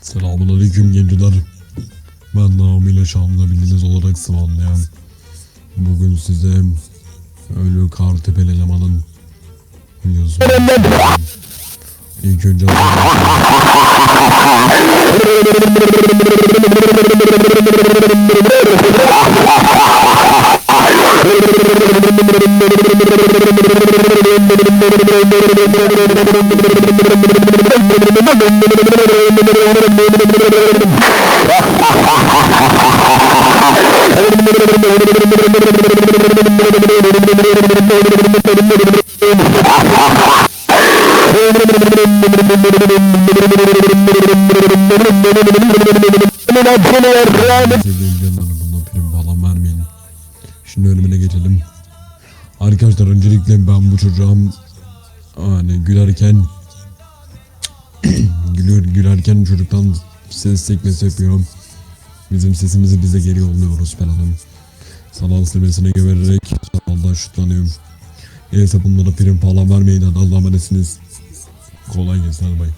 Selamun aleyküm gençler. Ben Naomi ile Şam'da bildiğiniz olarak sıvanlayan. Bugün size ölü kartepel elemanın videosunu İlk önce bundan prim falan vermeyin. Şimdi ölümüne geçelim. Arkadaşlar öncelikle ben bu çocuğa hani gülerken gülüyor gülerken çocuktan ses sekmesi yapıyor. Bizim sesimizi bize geri yolluyoruz falan. Sanal silmesine güvenerek sanaldan şutlanıyorum. Neyse bunlara prim falan vermeyin Allah'a emanetsiniz. Kolay gelsin hadi bay.